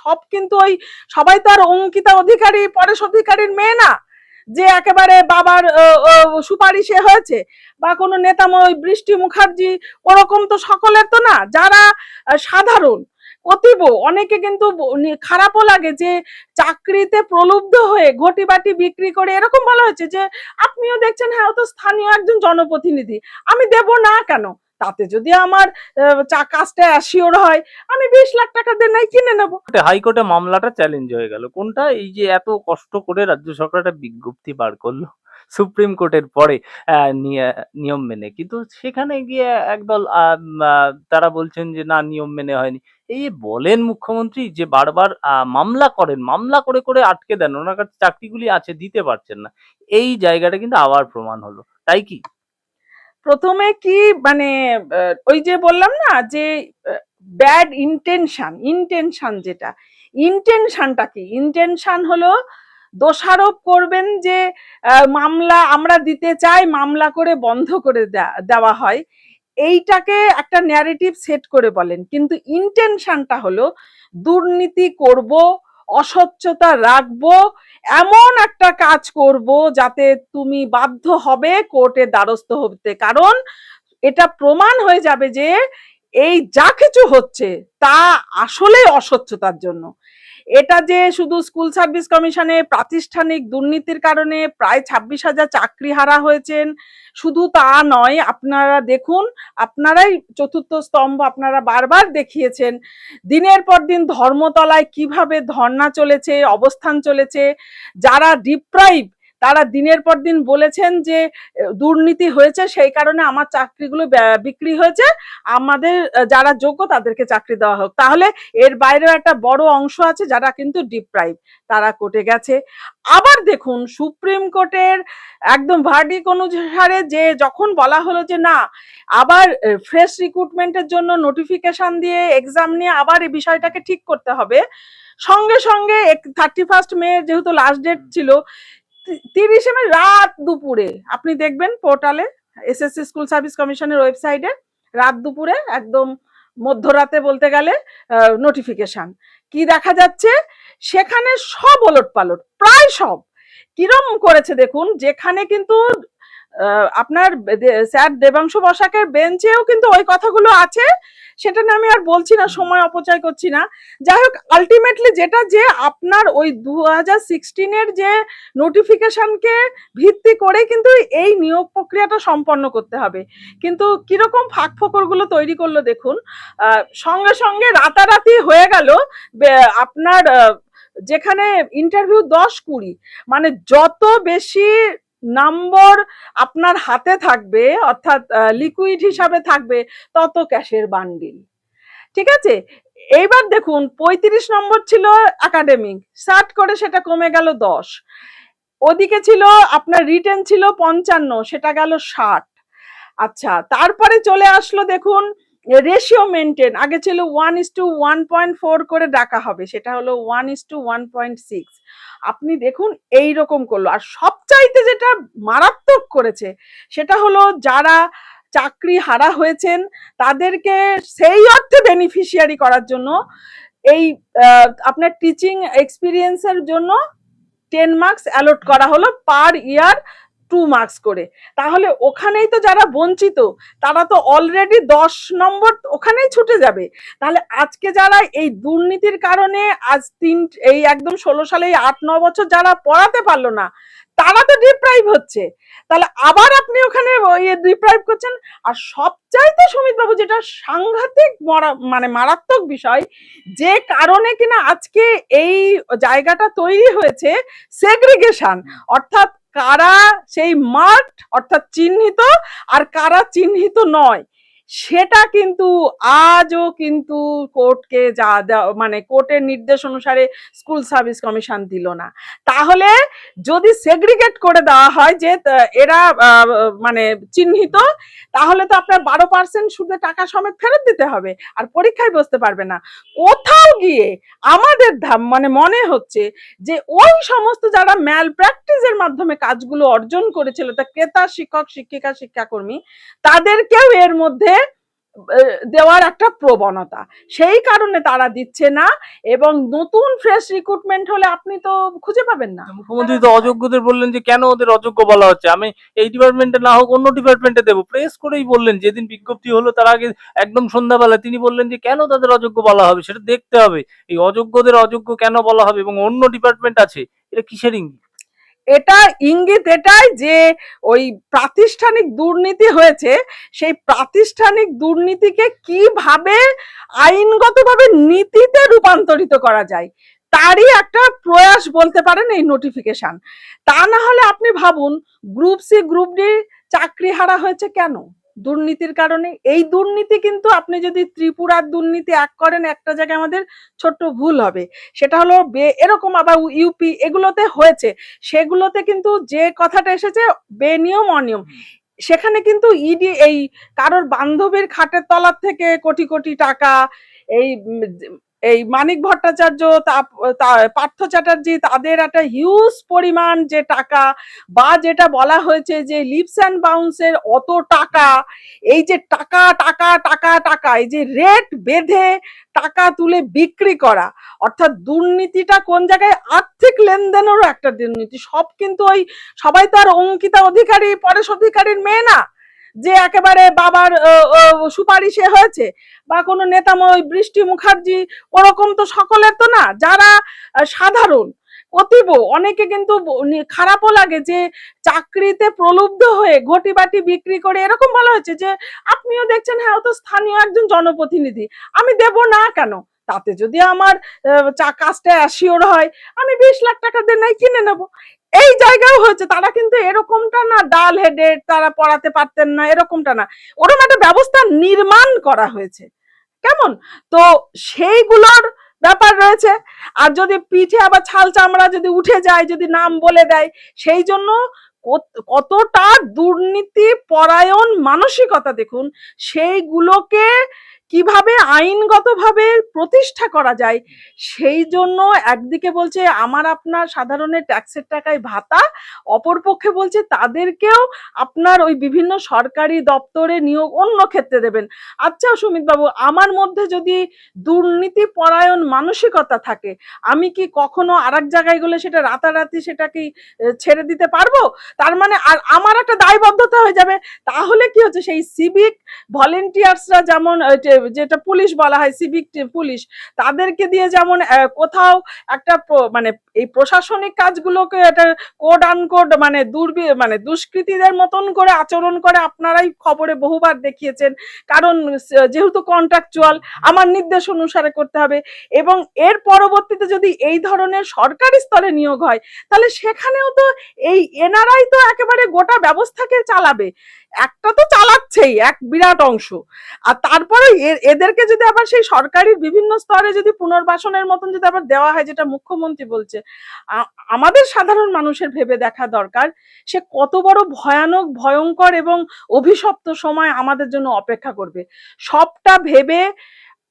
সব কিন্তু ওই সবাই তো আর অঙ্কিতা অধিকারী, পরেশ অধিকারীর মেয়ে না, যে একেবারে বাবার সুপারিশে হয়েছে, বা কোনো নেতা ওই বৃষ্টি মুখার্জি, ওরকম তো সকলের তো না, যারা সাধারণ, অতীব, অনেকে কিন্তু খারাপও লাগে যে চাকরিতে প্রলুব্ধ হয়ে ঘটি বাটি বিক্রি করে এরকম বলা হয়েছে যে, আপনিও দেখছেন হ্যাঁ ও তো স্থানীয় একজন জনপ্রতিনিধি, আমি দেব না কেন? তাতে যদি আমার কাজটা অ্যাসিওর হয়, আমি বিশ লাখ টাকা দিয়ে নাই কিনে নেব। হাইকোর্টে- মামলাটা চ্যালেঞ্জ হয়ে গেল। কোনটা? এই যে এত কষ্ট করে রাজ্য সরকার একটা বিজ্ঞপ্তি বার করল সুপ্রিম কোর্টের পরে নিয়ে- নিয়ম মেনে। কিন্তু সেখানে গিয়ে একদল তারা বলছেন যে, না, নিয়ম মেনে হয়নি। এই বলেন মুখ্যমন্ত্রী যে বারবার মামলা করেন, মামলা করে করে আটকে দেন, ওনার কাছে চাকরিগুলি আছে, দিতে পারছেন না। এই জায়গাটা কিন্তু আবার প্রমাণ হলো। তাই কি? প্রথমে কি মানে ওই যে বললাম না যে ব্যাড ইন্টেনশন ইন্টেনশন যেটা ইন্টেনশনটা কি? ইন্টেনশন হলো দোষারোপ করবেন যে মামলা আমরা দিতে চাই, মামলা করে বন্ধ করে দেওয়া হয়। এইটাকে একটা ন্যারেটিভ সেট করে বলেন। কিন্তু ইন্টেনশনটা হলো দুর্নীতি করব অস্বচ্ছতা রাখব এমন একটা কাজ করব যাতে তুমি বাধ্য হবে কোর্টে দ্বারস্থ হতে। কারণ এটা প্রমাণ হয়ে যাবে যে এই যা কিছু হচ্ছে তা আসলে অস্বচ্ছতার জন্য। এটা যে শুধু স্কুল সার্ভিস কমিশনে প্রাতিষ্ঠানিক দুর্নীতির কারণে প্রায় ছাব্বিশ হাজার চাকরি হারা হয়েছেন, শুধু তা নয়, আপনারা দেখুন, আপনারাই চতুর্থ স্তম্ভ আপনারা বারবার দেখিয়েছেন, দিনের পর দিন ধর্মতলায় কীভাবে ধর্না চলেছে, অবস্থান চলেছে, যারা ডিপ্রাইভ তারা দিনের পর দিন বলেছেন যে দুর্নীতি হয়েছে, সেই কারণে আমার চাকরিগুলো বিক্রি হয়েছে। আমাদের যারা যোগ্য তাদেরকে চাকরি দেওয়া হোক। তাহলে এর বাইরেও একটা বড় অংশ আছে যারা কিন্তু ডিপ্রাইভ তারা কোর্টে গেছে। আবার দেখুন, সুপ্রিম কোর্টের একদম ভার্ডিক অনুসারে যে, যখন বলা হলো যে, না, আবার ফ্রেশ রিক্রুটমেন্টের জন্য নোটিফিকেশন দিয়ে এক্সাম নিয়ে আবার এই বিষয়টাকে ঠিক করতে হবে, সঙ্গে সঙ্গে থার্টি ফার্স্ট মে যেহেতু লাস্ট ডেট ছিল তিরিশে মে রাত দুপুরে, আপনি দেখবেন পোর্টালে এসএসসি স্কুল সার্ভিস কমিশনের ওয়েবসাইটে রাত দুপুরে একদম মধ্যরাতে বলতে গেলে নোটিফিকেশান কি দেখা যাচ্ছে? সেখানে সব ওলট পালট প্রায় সব। কিরম করেছে দেখুন, যেখানে কিন্তু আপনার স্যার দেবাংশু বসাকের বেঞ্চেও কিন্তু ওই কথাগুলো আছে। সেটা নিয়ে আমি আর বলছি না, সময় অপচয় করছি না। যাই হোক আলটিমেটলি যেটা যে আপনার ওই দু হাজার সিক্সটিনের যে নোটিফিকেশনকে ভিত্তি করে কিন্তু এই নিয়োগ প্রক্রিয়াটা সম্পন্ন করতে হবে। কিন্তু কীরকম ফাঁক ফোকরগুলো তৈরি করল দেখুন সঙ্গে সঙ্গে রাতারাতি হয়ে গেল আপনার যেখানে ইন্টারভিউ দশ কুড়ি। মানে যত বেশি নম্বর আপনার হাতে থাকবে, অর্থাৎ লিকুইড হিসাবে থাকবে তত ক্যাশের বান্ডিল। ঠিক আছে? এইবার দেখুন, পঁয়ত্রিশ নম্বর ছিল একাডেমিক সার্ট করে সেটা কমে গেল দশ। ওদিকে ছিল, আপনার রিটেন ছিল পঞ্চান্ন, সেটা গেল ষাট। আচ্ছা তারপরে চলে আসলো দেখুন রেশিও মেনটেন আগে ছিল one is two one point four করে ডাকা হবে, সেটা হলো one is two one point six আপনি দেখুন এই রকম করল। আর সবচাইতে যেটা মারাত্মক করেছে, সেটা হলো যারা চাকরি হারা হয়েছেন, তাদেরকে সেই অর্থে বেনিফিশিয়ারি করার জন্য এই আপনার টিচিং এক্সপিরিয়েন্সের জন্য টেন মার্কস অ্যালট করা হলো পার ইয়ার টু মার্কস করে। তাহলে ওখানেই তো যারা বঞ্চিত, তারা তো অলরেডি দশ নম্বর ওখানেই ছুটে যাবে। তাহলে আজকে যারা এই দুর্নীতির কারণে আজ তিন, এই একদম ষোলো সালে আট, ন বছর যারা পড়াতে পারল না, তারা তো ডিপ্রাইভ হচ্ছে। তাহলে আবার আপনি ওখানে ডিপ্রাইভ করছেন। আর সবচাইতে সুমিত বাবু যেটা সাংঘাতিক মানে মারাত্মক বিষয়, যে কারণে কিনা আজকে এই জায়গাটা তৈরি হয়েছে সেগ্রিগেশন অর্থাৎ কারা সেই মার্ক অর্থাৎ চিহ্নিত আর কারা চিহ্নিত নয়? সেটা কিন্তু আজও কিন্তু কোর্টকে যা মানে কোর্টের নির্দেশ অনুসারে স্কুল সার্ভিস কমিশন দিল না। তাহলে যদি সেগ্রিগেট করে দেওয়া হয় যে এরা মানে চিহ্নিত, তাহলে তো আপনার বারো পার্সেন্ট সুদে টাকা সমেত ফেরত দিতে হবে, আর পরীক্ষায় বসতে পারবে না। কোথাও গিয়ে আমাদের ধাম মানে মনে হচ্ছে যে, ওই সমস্ত যারা ম্যাল প্র্যাকটিসের মাধ্যমে কাজগুলো অর্জন করেছিল, তা ক্রেতা, শিক্ষক, শিক্ষিকা, শিক্ষাকর্মী, তাদেরকেও এর মধ্যে দেওয়ার একটা প্রবণতা। সেই কারণে তারা দিচ্ছে না এবং নতুন ফ্রেশ রিক্রুটমেন্ট হলে আপনি তো খুঁজে পাবেন না। মুখ্যমন্ত্রী তো অযোগ্যদের বললেন যে, কেন ওদের অযোগ্য বলা হচ্ছে? আমি এই ডিপার্টমেন্টে না হোক অন্য ডিপার্টমেন্টে দেবো। প্রেস করেই বললেন, যেদিন বিজ্ঞপ্তি হলো তার আগে একদম সন্ধ্যাবেলা তিনি বললেন যে, কেন তাদের অযোগ্য বলা হবে? সেটা দেখতে হবে। এই অযোগ্যদের অযোগ্য কেন বলা হবে এবং অন্য ডিপার্টমেন্ট আছে, এটা কিসের ইঙ্গিত? এটা ইঙ্গিত এটাই যে ওই প্রাতিষ্ঠানিক দুর্নীতি হয়েছে, সেই প্রাতিষ্ঠানিক দুর্নীতিকে কীভাবে আইনগতভাবে নীতিতে রূপান্তরিত করা যায়, তারই একটা প্রয়াস বলতে পারেন এই নোটিফিকেশন তা না হলে আপনি ভাবুন গ্রুপ সি গ্রুপ ডি চাকরি হারা হয়েছে কেন? দুর্নীতির কারণে। এই দুর্নীতি কিন্তু আপনি যদি ত্রিপুরার দুর্নীতি এক করেন একটা জায়গায় আমাদের ছোট্ট ভুল হবে। সেটা হলো বে- এরকম আবার ইউপি এগুলোতে হয়েছে। সেগুলোতে কিন্তু যে কথাটা এসেছে বেনিয়ম অনিয়ম। সেখানে কিন্তু ইডি এই কারোর বান্ধবীর খাটের তলার থেকে কোটি কোটি টাকা এই এই মানিক ভট্টাচার্য পার্থ চ্যাটার্জি তাদের একটা হিউজ পরিমাণ যে টাকা বা যেটা বলা হয়েছে যে লিপস অ্যান্ড বাউন্সের অত টাকা, এই যে টাকা টাকা টাকা টাকা, এই যে রেট বেঁধে টাকা তুলে বিক্রি করা, অর্থাৎ দুর্নীতিটা কোন জায়গায় আর্থিক লেনদেনেরও একটা দুর্নীতি, সব কিন্তু ওই সবাই তো আর অঙ্কিতা অধিকারী, পরেশ অধিকারীর মেয়ে না। যে একেবারে বাবার সুপারিশে হয়েছে বা কোনো নেতা ওই বৃষ্টি মুখার্জি, ওরকম তো সকলের তো না, যারা সাধারণ, অতীব, অনেকে কিন্তু খারাপও লাগে যে চাকরিতে প্রলুব্ধ হয়ে ঘটি বাটি বিক্রি করে এরকম বলা হয়েছে যে আপনিও দেখছেন হ্যাঁ ও তো স্থানীয় একজন জনপ্রতিনিধি, আমি দেব না কেন? তাতে যদি আমার কাজটা অ্যাসিওর হয়, আমি বিশ লাখ টাকা দিয়ে নাই কিনে নেব। এই জায়গাও হয়েছে, তারা কিন্তু এরকমটা না ডাল হেডেড তারা পড়াতে পারতেন না, এরকমটা না। ওরকম একটা ব্যবস্থা নির্মাণ করা হয়েছে। কেমন? তো সেইগুলোর ব্যাপার রয়েছে। আর যদি পিঠে আবার ছাল চামড়া যদি উঠে যায়, যদি নাম বলে দেয়, সেই জন্য কত- কতটা দুর্নীতি, পরায়ণ মানসিকতা দেখুন, সেইগুলোকে কীভাবে আইনগতভাবে প্রতিষ্ঠা করা যায়? সেই জন্য একদিকে বলছে, আমার আপনার সাধারণের ট্যাক্সের টাকায় ভাতা। অপরপক্ষে বলছে, তাদেরকেও আপনার ওই বিভিন্ন সরকারি দপ্তরে নিয়োগ অন্য ক্ষেত্রে দেবেন। আচ্ছা সুমিত বাবু আমার মধ্যে যদি দুর্নীতি পরায়ণ মানসিকতা থাকে, আমি কি কখনো আর এক জায়গায় গেলে সেটা রাতারাতি সেটা কি ছেড়ে দিতে পারব? তার মানে আর আমার একটা দায়বদ্ধতা হয়ে যাবে। তাহলে কি হচ্ছে? সেই সিভিক ভলেন্টিয়ার্সরা যেমন যেটা পুলিশ বলা হয় সিভিক পুলিশ, তাদেরকে দিয়ে যেমন কোথাও একটা মানে এই প্রশাসনিক কাজগুলোকে একটা কোড আনকোড মানে দুর্বি মানে দুষ্কৃতীদের মতন করে আচরণ করে আপনারাই খবরে বহুবার দেখিয়েছেন। কারণ যেহেতু কন্ট্রাকচুয়াল আমার নির্দেশ অনুসারে করতে হবে। এবং এর পরবর্তীতে যদি এই ধরনের সরকারি স্তরে নিয়োগ হয়, তাহলে সেখানেও তো এই এনারাই তো একেবারে গোটা ব্যবস্থাকে চালাবে। একটা তো চালাচ্ছেই, এক বিরাট অংশ। আর তারপরে এদেরকে যদি আবার সেই সরকারি বিভিন্ন স্তরে যদি পুনর্বাসনের মতন যদি আবার দেওয়া হয়, যেটা মুখ্যমন্ত্রী বলছে আমাদের সাধারণ মানুষের ভেবে দেখা দরকার, সে কত বড় ভয়ানক, ভয়ঙ্কর এবং অভিশপ্ত সময় আমাদের জন্য অপেক্ষা করবে। সবটা ভেবে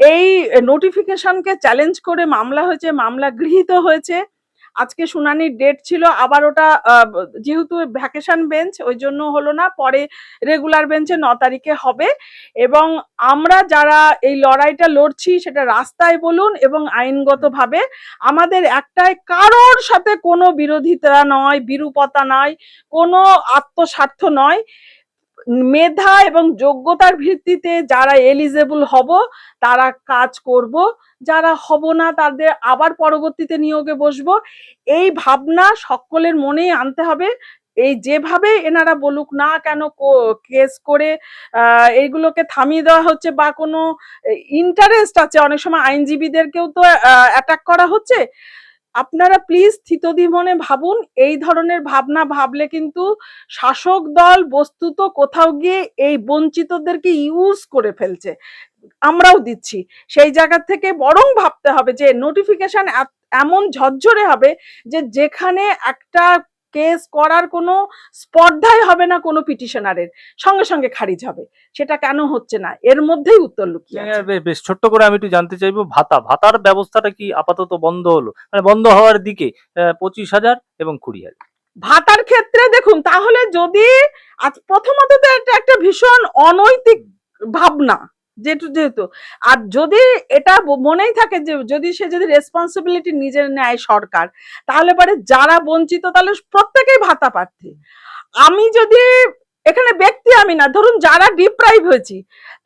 এই নোটিফিকেশনকে চ্যালেঞ্জ করে মামলা হয়েছে, মামলা গৃহীত হয়েছে। আজকে শুনানির ডেট ছিল, আবার ওটা যেহেতু ভ্যাকেশন বেঞ্চ ওই জন্য হলো না, পরে রেগুলার বেঞ্চে ন তারিখে হবে। এবং আমরা যারা এই লড়াইটা লড়ছি, সেটা রাস্তায় বলুন এবং আইনগতভাবে, আমাদের একটাই কারোর সাথে কোনো বিরোধিতা নয়, বিরূপতা নয়, কোনো আত্মস্বার্থ নয়। মেধা এবং যোগ্যতার ভিত্তিতে যারা এলিজেবল হব, তারা কাজ করব। যারা হব না, তাদের আবার পরবর্তীতে নিয়োগে বসবো। এই ভাবনা সকলের মনেই আনতে হবে। এই যেভাবে এনারা বলুক না কেন কেস করে এইগুলোকে থামিয়ে দেওয়া হচ্ছে বা কোনো ইন্টারেস্ট আছে। অনেক সময় আইনজীবীদেরকেও তো অ্যাটাক করা হচ্ছে। আপনারা প্লিজ স্থিতদি মনে ভাবুন, এই ধরনের ভাবনা ভাবলে কিন্তু শাসক দল বস্তুত কোথাও গিয়ে এই বঞ্চিতদেরকে ইউজ করে ফেলছে। আমরাও দিচ্ছি। সেই জায়গা থেকে বরং ভাবতে হবে যে নোটিফিকেশন এমন ঝরঝরে হবে যে, যেখানে একটা কেস করার কোনো স্পর্ধাই হবে না কোনো পিটিশনারের। সঙ্গে সঙ্গে খারিজ হবে। সেটা কেন হচ্ছে না? এর মধ্যেই উত্তর লুকিয়ে হ্যাঁ, বেশ ছোট্ট করে আমি একটু জানতে চাইব ভাতা। ভাতার ব্যবস্থাটা কি আপাতত বন্ধ হলো? মানে বন্ধ হওয়ার দিকে পঁচিশ হাজার এবং কুড়ি হাজার। ভাতার ক্ষেত্রে দেখুন তাহলে যদি প্রথমত তো এটা একটা ভীষণ অনৈতিক ভাবনা। যেহেতু যেহেতু। আর যদি এটা মনেই থাকে যে, যদি সে যদি রেসপন্সিবিলিটি নিজের নেয় সরকার, তাহলে পরে যারা বঞ্চিত তাহলে প্রত্যেকেই ভাতা প্রার্থী। আমি যদি এখানে ব্যক্তি আমি না, ধরুন যারা ডিপ্রাইভ হয়েছি,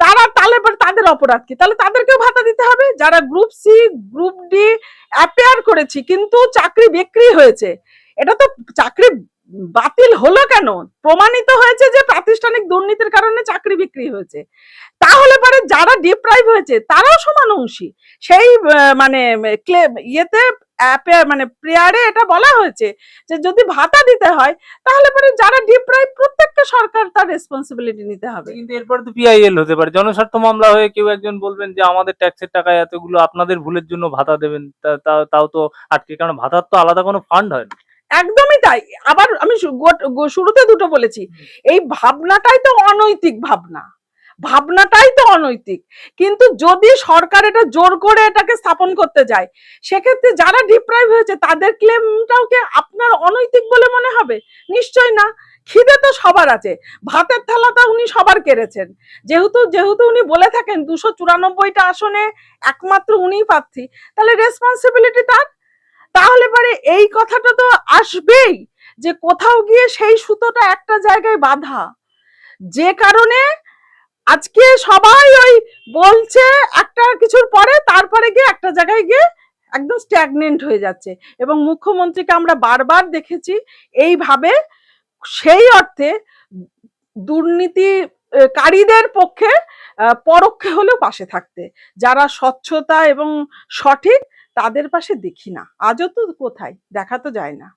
তারা তাহলে পরে তাদের অপরাধ কি? তাহলে তাদেরকেও ভাতা দিতে হবে? যারা group C group D appear করেছি, কিন্তু চাকরি বিক্রি হয়েছে, এটা তো চাকরি বাতিল হলো কেন? প্রমাণিত হয়েছে যে প্রাতিষ্ঠানিক দুর্নীতির কারণে চাকরি বিক্রি হয়েছে। তাহলে পরে যারা ডিপ্রাইভ হয়েছে, তারাও সমান অংশী সেই মানে ইয়েতে অ্যাপে মানে প্রেয়ারে এটা বলা হয়েছে যে যদি ভাতা দিতে হয়, তাহলে পরে যারা ডিপ্রাইভ প্রত্যেককে সরকার তার রেসপন্সিবিলিটি নিতে হবে। কিন্তু এরপরে তো পিআইএল হতে পারে। জনস্বার্থ মামলা হয়ে কেউ একজন বলবেন যে আমাদের ট্যাক্সের টাকায় এতগুলো, আপনাদের ভুলের জন্য ভাতা দেবেন তাও তো আটকে। কারণ ভাতার তো আলাদা কোনো ফান্ড হয় না। একদমই তাই। আবার আমি শুরুতে দুটো বলেছি। এই ভাবনাটাই তো অনৈতিক ভাবনা। ভাবনাটাই তো অনৈতিক। কিন্তু যদি সরকার এটা জোর করে এটাকে স্থাপন করতে যায় সেক্ষেত্রে যারা ডিপ্রাইভ হয়েছে তাদের ক্লেমটাও কি আপনার অনৈতিক বলে মনে হবে? নিশ্চয় না। খিদে তো সবার আছে। ভাতের থালাটা উনি সবার কেড়েছেন। যেহেতু যেহেতু উনি বলে থাকেন দুশো চুরানব্বইটা আসনে একমাত্র উনিই প্রার্থী তাহলে রেসপন্সিবিলিটি তার? তাহলে পরে এই কথাটা তো আসবেই যে কোথাও গিয়ে সেই সুতোটা একটা জায়গায় বাঁধা। যে কারণে আজকে সবাই ওই বলছে একটা কিছুর পরে তারপরে গিয়ে একটা জায়গায় গিয়ে একদম স্ট্যাগনেন্ট হয়ে যাচ্ছে। এবং মুখ্যমন্ত্রীকে আমরা বারবার দেখেছি এইভাবে সেই অর্থে দুর্নীতি কারীদের পক্ষে পরোক্ষে হলেও পাশে থাকতে। যারা স্বচ্ছতা এবং সঠিক তাদের পাশে দেখি না। আজও তো কোথায়? দেখা তো যায় না।